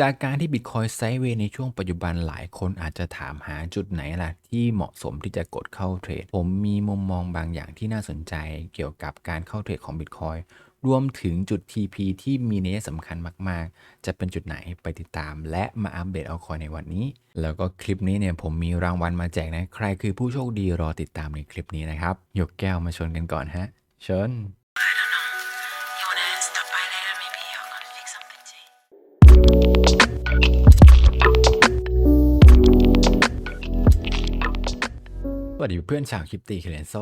จากการที่บิตคอยไซด์เวย์ในช่วงปัจจุบันหลายคนอาจจะถามหาจุดไหนล่ะ ที่เหมาะสมที่จะกดเข้าเทรด ผมมีมุมมองบางอย่างที่น่าสนใจเกี่ยวกับการเข้าเทรดของบิตคอยรวมถึงจุด TP ที่มีนัยสำคัญมาก ๆ จะเป็นจุดไหนไปติดตาม และมาอัปเดตเอาคอยในวันนี้ แล้วก็คลิปนี้เนี่ยผมมีรางวัลมาแจกนะ ใครคือผู้โชคดีรอติดตามในคลิปนี้นะครับ ยกแก้วมาชนกันก่อนฮะ เชิญ วัสดีเพื่อนชาวคริปตีเคเรนโซ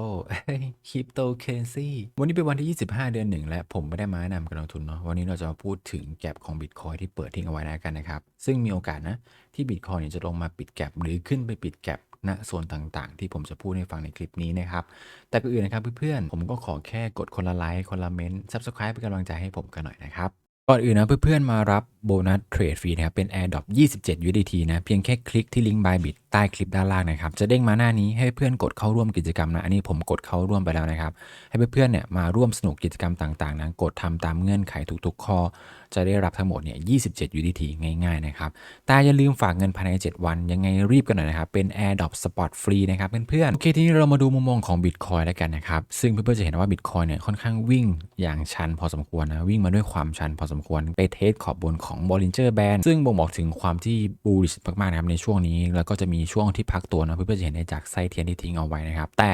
คริปโตเคเรนซีวันนี้เป็นวันที่ 25 เดือนหนึ่งและผมไม่ได้มาแนะนำการลงทุนเนาะวันนี้เราจะมาพูดถึงแก็บของบิตคอยที่เปิดทิ้งเอาไว้แล้วกันนะครับ ซึ่งมีโอกาสนะ ที่บิตคอยเนี่ยจะลงมาปิดแก็บหรือขึ้นไปปิดแก็บณส่วนต่างๆ ที่ผมจะพูดให้ฟังในคลิปนี้นะครับ แต่ก่อนอื่นนะครับเพื่อนๆ ผมก็ขอแค่กดคนละไลค์คนละเมนต์ซับสไครป์เป็นกำลังใจให้ผมกันหน่อยนะครับก่อนอื่นนะเพื่อนๆมารับ โบนัสเทรดฟรีนะครับ เป็น AirDrop 27 USDT นะ เพียงแค่คลิกที่ลิงก์ Bybit ใต้คลิปด้านล่างนะครับ จะเด้งมาหน้านี้ให้เพื่อนกดเข้าร่วมกิจกรรมนะ อันนี้ผมกดเข้าร่วมไปแล้วนะครับ ให้เพื่อนๆเนี่ยมาร่วมสนุกกิจกรรมต่างๆนะ กดทำตามเงื่อนไขทุกๆ ข้อ จะได้รับทั้งหมดเนี่ย 27 USDT ง่ายๆนะครับ แต่อย่าลืมฝากเงินภายใน 7 วัน ยังไงรีบกันหน่อยนะครับ เป็น AirDrop Spot ฟรีนะครับเพื่อนๆ โอเคทีนี้เรามาดูมุมมองของ Bitcoin แล้วกันนะครับ ซึ่งเพื่อนๆจะเห็นว่า Bitcoin เนี่ยค่อนข้างวิ่งอย่างชันพอสมควรนะ วิ่งมาด้วยความชันพอสมควรไปเทสขอบบนของ Bollinger Band ซึ่งบ่งบอกถึงความที่ bullish มากๆนะครับในช่วงนี้แล้วก็จะมีช่วงที่พักตัวนะเพื่อนๆจะเห็นได้จากไส้เทียนที่ทิ้งเอาไว้นะครับ แต่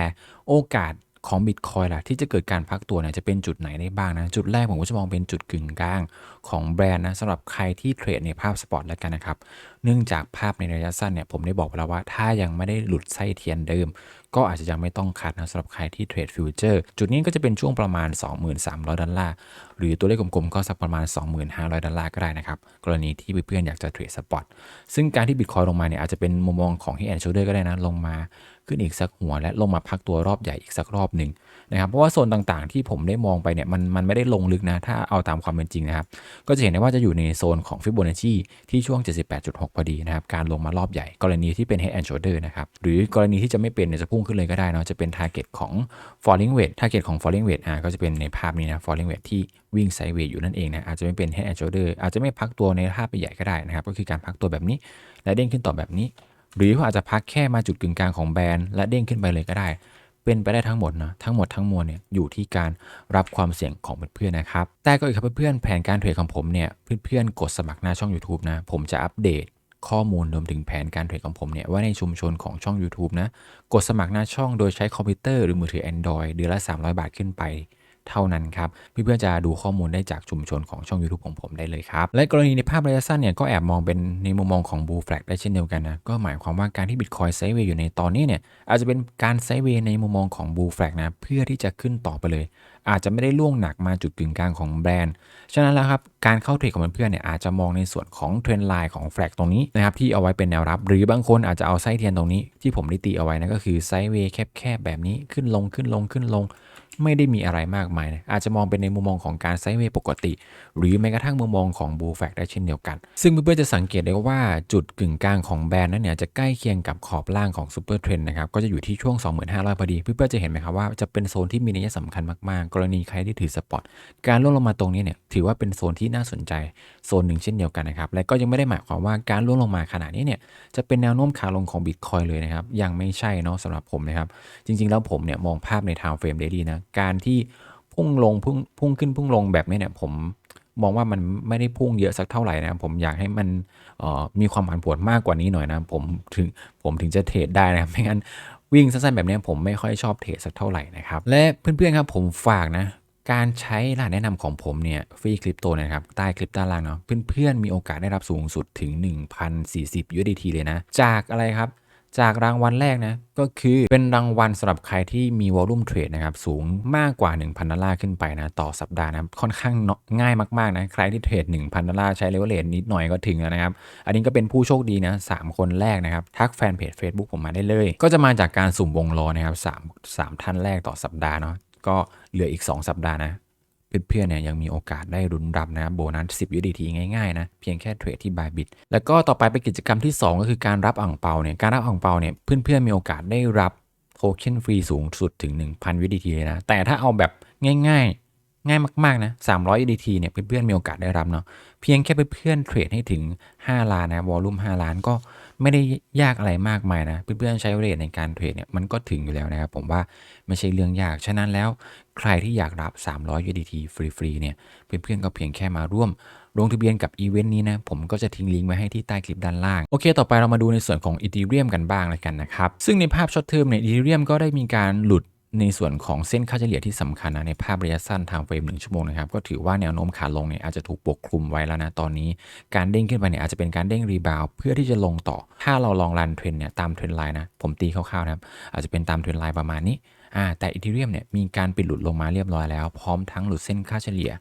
โอกาส ของบิตคอยล่ะที่จะเกิดการพักตัวเนี่ยจะเป็นจุดไหนได้บ้างนะ จุดแรกผมก็จะมองเป็นจุดกึ่งกลางของแบรนด์นะสำหรับใครที่เทรดในภาพสปอร์ตแล้วกันนะครับ เนื่องจากภาพในระยะสั้นเนี่ยผมได้บอกไปแล้วว่าถ้ายังไม่ได้หลุดไส้เทียนเดิม ก็อาจจะยังไม่ต้องคัดนะสำหรับใครที่เทรดฟิวเจอร์จุดนี้ก็จะเป็นช่วงประมาณ 23,000ดอลลาร์หรือตัวเลขกลมๆก็สักประมาณ 25,000 ดอลลาร์ก็ได้นะครับกรณีที่เพื่อนๆอยากจะเทรดสปอตซึ่งการที่บิตคอยลงมาเนี่ยอาจจะเป็นมุมมองของ Head and Shoulder ก็ได้นะลงมา ขึ้นอีกสักหัวและลงมาพักตัวรอบใหญ่อีกสักรอบหนึ่งนะครับเพราะว่าโซนต่างๆ ที่ผมได้มองไปเนี่ยมันมันไม่ได้ลงลึกนะถ้าเอาตามความเป็นจริงนะครับ ก็จะเห็นได้ว่าจะอยู่ในโซนของฟิโบนัชชีที่ช่วง 78.6 พอดีนะครับการลงมารอบใหญ่ กรณีที่เป็น head and shoulder นะครับหรือกรณีที่จะไม่เป็นเนี่ยจะพุ่งขึ้นเลยก็ได้นะจะเป็น target ของ falling wedge target ของ falling wedge อ่าก็จะเป็นในภาพนี้นะ falling wedge ที่วิ่งไซด์เวย์อยู่นั่นเองนะอาจจะไม่เป็น head and shoulder อาจจะไม่พักตัวในภาพใหญ่ก็ได้นะครับก็คือการพักตัวแบบนี้และเด้งขึ้นต่อแบบนี้ หรือว่าอาจจะพักแค่มาจุดกึ่งกลางของแบรนด์และเด้งขึ้นไปเลยก็ได้ เป็นไปได้ทั้งหมดนะทั้งหมดทั้งมวลเนี่ยอยู่ที่การรับความเสี่ยงของเพื่อนๆนะครับ แต่ก็อีกครับเพื่อนๆแผนการเทรดของผมเนี่ยเพื่อนๆกดสมัครหน้าช่อง YouTube นะผมจะอัปเดตข้อมูลรวมถึงแผนการเทรดของผมเนี่ยไว้ในชุมชนของช่อง YouTube นะ กดสมัครหน้าช่องโดยใช้คอมพิวเตอร์หรือมือถือ Android เดือนละ 300 บาทขึ้นไป เท่านั้นครับเพื่อนๆจะดูข้อมูลได้จากชุมชนของช่อง YouTube ของผมได้เลยครับ และกรณีในภาพระยะสั้นเนี่ยก็แอบมองเป็นในมุมมองของ Bull Flag ได้เช่นเดียวกันนะก็หมายความว่าการที่ Bitcoin ไซเวย์อยู่ในตอนนี้เนี่ยอาจจะเป็นการไซเวย์ในมุมมองของ Bull Flag นะเพื่อที่จะขึ้นต่อไปเลย อาจจะไม่ได้ล่วงหนักมาจุดกึ่งกลางของแบรนด์ฉะนั้นแล้วครับการเข้าเทรดของเพื่อนๆเนี่ยอาจจะมองในส่วนของเทรนไลน์ของแฟลกตรงนี้นะครับที่เอาไว้เป็นแนวรับ หรือบางคนอาจจะเอาไส้เทียนตรงนี้ที่ผมได้ตีเอาไว้นะก็คือไซด์เวย์แคบๆแบบนี้ขึ้นลงขึ้นลงขึ้นลง ไม่ได้มีอะไรมากมายนะอาจจะมองเป็นในมุมมองของการไซด์เวย์ปกติ หรือแม้กระทั่งมุมมองของบูแฟกได้เช่นเดียวกัน ซึ่งเพื่อนๆจะสังเกตได้ว่าจุดกึ่งกลางของแบรนด์นั้นเนี่ยจะใกล้เคียงกับขอบล่างของซูเปอร์เทรนนะครับก็จะอยู่ที่ช่วง 25,000พอดี เพื่อนๆจะเห็นไหมครับว่าจะเป็นโซนที่มีนัยสำคัญมากๆ กรณีใครที่ถือสปอตการล่วงลงมาตรงนี้เนี่ยถือว่าเป็นโซนที่น่าสนใจโซนหนึ่งเช่นเดียวกันนะครับและก็ยังไม่ได้หมายความว่าการล่วงลงมาขนาดนี้เนี่ยจะเป็นแนวโน้มขาลงของบิตคอยเลยนะครับยังไม่ใช่เนาะสำหรับผมนะครับจริงๆแล้วผมเนี่ยมองภาพใน time frame daily นะการที่พุ่งลงพุ่งพุ่งขึ้นพุ่งลงแบบนี้เนี่ยผมมองว่ามันไม่ได้พุ่งเยอะสักเท่าไหร่นะผมอยากให้มันมีความผันผวนมากกว่านี้หน่อยนะผมถึงผมถึงจะเทรดได้นะครับไม่งั้นวิ่งสั้นๆแบบนี้ผมไม่ค่อยชอบเทรดสักเท่าไหร่นะครับและเพื่อนๆครับผมฝากนะการใช้รหัสแนะนำของผมเนี่ยฟรีคริปโตนะครับใต้คลิปด้านล่างเนาะเพื่อนๆมีโอกาสได้รับสูงสุดถึง 1,040 USDT เลยนะ จากอะไรครับ จากรางวัลแรกนะก็คือเป็นรางวัลสำหรับใครที่มีวอลลุ่มเทรดนะครับสูงมากกว่า 1,000 ดอลลาร์ขึ้นไปนะต่อสัปดาห์นะค่อนข้างง่ายมากๆนะใครที่เทรด 1,000 ดอลลาร์ใช้เลเวลเลนนิดหน่อยก็ถึงแล้วนะครับ อันนี้ก็เป็นผู้โชคดีนะ3คนแรกนะครับ ทักแฟนเพจ Facebook ผมมาได้เลย ก็จะมาจากการสุ่มวงล้อนะครับ3 3ท่านแรกต่อสัปดาห์เนาะก็เหลืออีก 2 สัปดาห์นะ เพื่อนๆเนี่ยยังมีโอกาสได้รุนรับนะโบนัส 10 USDT ง่ายๆนะเพียงแค่เทรดที่ Bybit แล้วก็ต่อไปเป็นกิจกรรมที่ 2 ก็คือการรับอ่างเปาเนี่ยการรับอ่างเปาเนี่ยเพื่อนๆมีโอกาสได้รับโทเค็นฟรีสูงสุดถึง 1,000 USDT เลยนะแต่ถ้าเอาแบบง่ายๆง่ายมากๆนะ300 UDT เนี่ยเพื่อนๆมีโอกาสได้รับเนาะ เพียงแค่เพื่อนๆเทรดให้ถึง 5 ล้านนะ วอลลุ่ม 5 ล้านก็ไม่ได้ยากอะไรมากมายนะ เพื่อนๆใช้เรทในการเทรดเนี่ยมันก็ถึงอยู่แล้วนะครับผมว่าไม่ใช่เรื่องยาก ฉะนั้นแล้ว ใครที่อยากรับ 300 UDT ฟรีๆเนี่ยเพื่อนๆก็เพียงแค่มาร่วมลงทะเบียนกับอีเวนต์นี้นะ ผมก็จะทิ้งลิงก์ไว้ให้ที่ใต้คลิปด้านล่าง โอเค ต่อไปเรามาดูในส่วนของอีเทเรียมกันบ้างแล้วกันนะครับ ซึ่งในภาพช็อตเทอมเนี่ยอีเทเรียมก็ได้มีการหลุดในส่วนของเส้นค่าเฉลี่ยที่สำคัญนะในภาพระยะสั้นทางเฟรมหนึ่งชั่วโมงนะครับก็ถือว่าแนวโน้มขาลงเนี่ยอาจจะถูกปกคลุมไว้แล้วนะตอนนี้ การเด้งขึ้นไปเนี่ยอาจจะเป็นการเด้งรีบาวเพื่อที่จะลงต่อ ถ้าเราลองรันเทรนเนี่ยตามเทรนไลน์นะผมตีคร่าวๆนะครับอาจจะเป็นตามเทรนไลน์ประมาณนี้ อ่าแต่อีเทเรียมเนี่ยมีการปิดหลุดลงมาเรียบร้อยแล้ว พร้อมทั้งหลุดเส้นค่าเฉลี่ย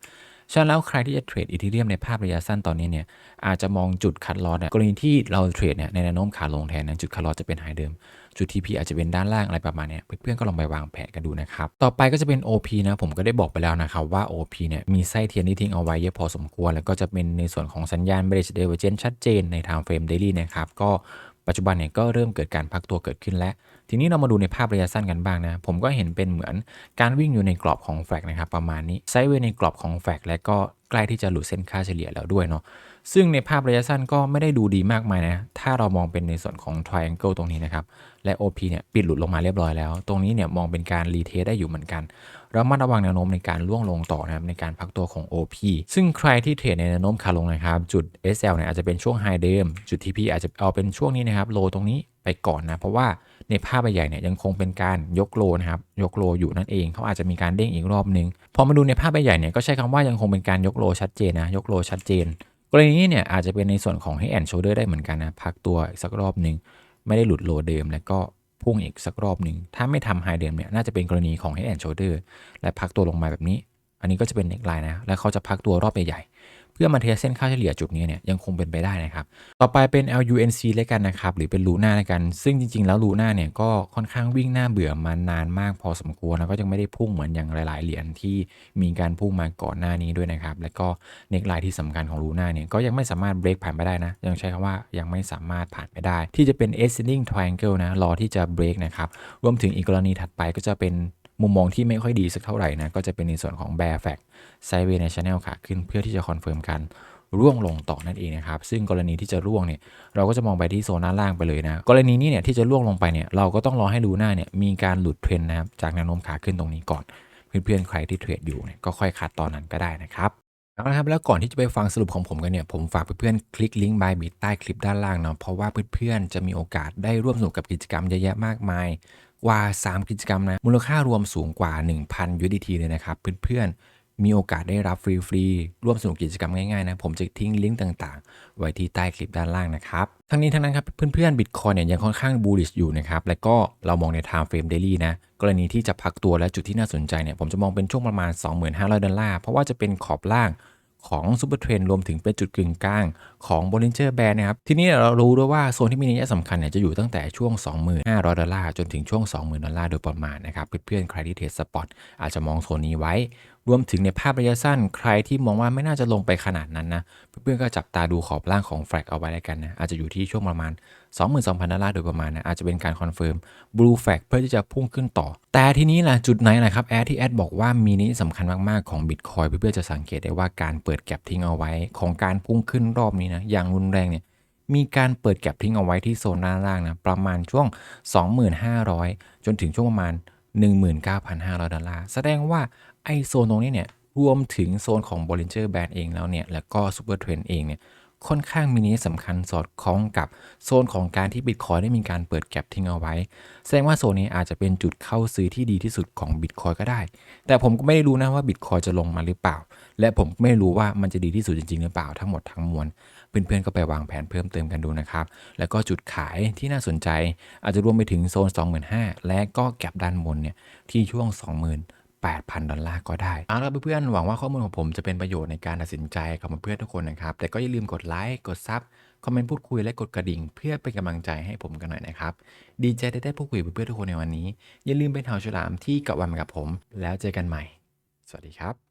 ฉะนั้นแล้วใครที่จะเทรดอีเทเรียมในภาพระยะสั้นตอนนี้เนี่ยอาจจะมองจุดคัดลอสกรณีที่เราเทรดเนี่ยในแนวโน้มขาลงแทนนะจุดคัดลอสจะเป็นไฮเดิม จุด TP อาจจะเป็นด้านล่างอะไรประมาณเนี้ยเพื่อนๆก็ลองไปวางแผนกันดูนะครับ ต่อไปก็จะเป็น OP นะผมก็ได้บอกไปแล้วนะครับว่า OP เนี่ยมีไส้เทียนที่ทิ้งเอาไว้เยอะพอสมควร แล้วก็จะเป็นในส่วนของสัญญาณ Bearish Divergence ชัดเจนใน Time Frame Daily นะครับก็ ปัจจุบันเนี่ยก็เริ่มเกิดการพักตัวเกิดขึ้นแล้ว ทีนี้เรามาดูในภาพระยะสั้นกันบ้างนะ ผมก็เห็นเป็นเหมือนการวิ่งอยู่ในกรอบของแฟกนะครับประมาณนี้ไซด์เวย์ในกรอบของแฟกและก็ใกล้ที่จะหลุดเส้นค่าเฉลี่ยแล้วด้วยเนาะ ซึ่งในภาพระยะสั้นก็ไม่ได้ดูดีมากมายนะ ถ้าเรามองเป็นในส่วนของ triangle ตรงนี้นะครับ และ OP เนี่ยปิดหลุดลงมาเรียบร้อยแล้ว ตรงนี้เนี่ยมองเป็นการรีเทสได้อยู่เหมือนกัน เระมัดระวังแนวโน้มในการล่วงลงต่อนะครับในการพักตัวของ OP ซึ่งใครที่เทรดในแนวโน้มขาลงนะครับ จุด SL เนี่ยอาจจะเป็นช่วงไฮเดิม จุด TP อาจจะเอาเป็นช่วงนี้นะครับโลตรงนี้ไปก่อนนะ เพราะว่าในภาพใหญ่เนี่ยยังคงเป็นการยกโลนะครับยกโลอยู่นั่นเองเขาอาจจะมีการเด้งอีกรอบนึงพอมาดูในภาพใหญ่เนี่ยก็ใช้คำว่ายังคงเป็นการยกโลชัดเจนนะยกโลชัดเจน กรณีนี้เนี่ยอาจจะเป็นในส่วนของให้แอนโชเดอร์ได้เหมือนกันนะ พักตัวอีกสักรอบหนึ่งไม่ได้หลุดโลเดิม แล้วก็พุ่งอีกสักรอบหนึ่งถ้าไม่ทำไฮเดิมเนี่ยน่าจะเป็นกรณีของให้แอนโชเดอร์และพักตัวลงมาแบบนี้ อันนี้ก็จะเป็นเน็กไลน์นะ แล้วเขาจะพักตัวรอบใหญ่ เพื่อมาเทสเส้นค่าเฉลี่ยจุดนี้เนี่ยยังคงเป็นไปได้นะครับ ต่อไปเป็น LUNC เลยกันนะครับ หรือเป็นลูน่าเลยกัน ซึ่งจริง ๆ แล้วลูน่าเนี่ยก็ค่อนข้างวิ่งหน้าเบื่อมานานมากพอสมควรแล้วก็ยังไม่ได้พุ่งเหมือนอย่างหลาย ๆ เหรียญที่มีการพุ่งมาก่อนหน้านี้ด้วยนะครับ แล้วก็เน็กไลน์ที่สำคัญของลูน่าเนี่ยก็ยังไม่สามารถเบรกผ่านไปได้นะ ยังใช้คำว่ายังไม่สามารถผ่านไปได้ ที่จะเป็น ascending triangle นะรอที่จะเบรกนะครับรวมถึงอีกกรณีถัดไปก็จะเป็น มุมมองที่ไม่ค่อยดีสักเท่าไหร่นะก็จะเป็นในส่วนของ bear fact ไซเวใน channel ขาขึ้นเพื่อที่จะคอนเฟิร์มกันร่วงลงต่อนั่นเองนะครับซึ่งกรณีที่จะร่วงเนี่ยเราก็จะมองไปที่โซนด้านล่างไปเลยนะกรณีนี้เนี่ยที่จะร่วงลงไปเนี่ยเราก็ต้องรอให้ลูน่าเนี่ยมีการหลุดเทรนนะครับจากแนวโน้มขาขึ้นตรงนี้ก่อน เพื่อนๆใครที่เทรดอยู่เนี่ยก็ค่อยคัดตอนนั้นก็ได้นะครับเอาละครับแล้วก่อนที่จะไปฟังสรุปของผมกันเนี่ยผมฝากเพื่อนๆคลิกลิงก์บายบิทใต้คลิปด้านล่างเนาะเพราะว่าเพื่อนๆจะมีโอกาสได้ร่วมสนุกกับกิจกรรมเยอะแยะมากมาย กว่า 3 กิจกรรมนะมูลค่ารวมสูงกว่า 1,000 USDT เลยนะครับเพื่อนๆ มีโอกาสได้รับฟรีๆ ร่วมสนุกกิจกรรมง่ายๆนะ ผมจะทิ้งลิงก์ต่างๆ ไว้ที่ใต้คลิปด้านล่างนะครับ ทั้งนี้ทั้งนั้นครับเพื่อนๆ Bitcoin เนี่ยยังค่อนข้างบูลลิชอยู่นะครับ และก็เรามองใน Time Frame Daily นะ กรณีที่จะพักตัวและจุดที่น่าสนใจเนี่ยผมจะมองเป็นช่วงประมาณ 25,000 ดอลลาร์เพราะว่าจะเป็นขอบล่าง ของซูเปอร์เทรนรวมถึงเป็นจุดกึ่งกลางของ Bollinger Band นะครับ ทีนี้เรารู้ด้วยว่าโซนที่มีนัยสำคัญเนี่ยจะอยู่ตั้งแต่ช่วง 25,000 ดอลลาร์จนถึงช่วง 20,000 ดอลลาร์โดยประมาณนะครับ เพื่อนๆใครที่เทรดสปอตอาจจะมองโซนนี้ไว้ รวมถึงในภาพระยะสั้นใครที่มองว่าไม่น่าจะลงไปขนาดนั้นนะ เพื่อนๆก็จับตาดูขอบล่างของแฟลกเอาไว้แล้วกันนะ อาจจะอยู่ที่ช่วงประมาณ 22,000 ดอลลาร์โดยประมาณนะ อาจจะเป็นการคอนเฟิร์ม blue flag เพื่อที่จะพุ่งขึ้นต่อ แต่ทีนี้ล่ะ จุดไหนล่ะครับ แอดที่แอดบอกว่ามีนี้สำคัญมาก ๆ ของ Bitcoin เพื่อนๆจะสังเกตได้ว่าการเปิดแก็บทิ้งเอาไว้ ของการพุ่งขึ้นรอบนี้นะอย่างรุนแรงเนี่ยมีการเปิดแก็บทิ้งเอาไว้ที่โซนด้านล่างนะประมาณช่วง 25,000จนถึงช่วงประมาณ19,500 ดอลลาร์ แสดงว่า ไอโซนตรงนี้เนี่ยรวมถึงโซนของ Bollinger Band เองแล้วเนี่ย แล้วก็ Super Trend เองเนี่ย ค่อนข้างมีนัยสำคัญสอดคล้องกับโซนของการที่ Bitcoin ได้มีการเปิดแก็บทิ้งเอาไว้ แสดงว่าโซนนี้อาจจะเป็นจุดเข้าซื้อที่ดีที่สุดของ Bitcoin ก็ได้ แต่ผมก็ไม่ได้รู้นะว่า Bitcoin จะลงมาหรือเปล่า และผมไม่รู้ว่ามันจะดีที่สุดจริงๆหรือเปล่าทั้งหมดทั้งมวลเพื่อนๆก็ไปวางแผนเพิ่มเติมกันดูนะครับ แล้วก็จุดขายที่น่าสนใจ อาจจะรวมไปถึงโซน 25,000 และก็แก็บด้านบนเนี่ยที่ช่วง 8,000 ดอลลาร์ก็ได้เอาละเพื่อนๆหวังว่าข้อมูลของผมจะเป็นประโยชน์ในการตัดสินใจกับเพื่อนทุกคนนะครับ แต่ก็อย่าลืมกดไลค์กดซับคอมเมนต์พูดคุยและกดกระดิ่ง เพื่อเป็นกำลังใจให้ผมกันหน่อยนะครับ ดีใจได้ได้พูดคุยกับเพื่อนๆทุกคนในวันนี้ อย่าลืมเป็นเฮาฉลามที่เกาะวันกับผม แล้วเจอกันใหม่ สวัสดีครับ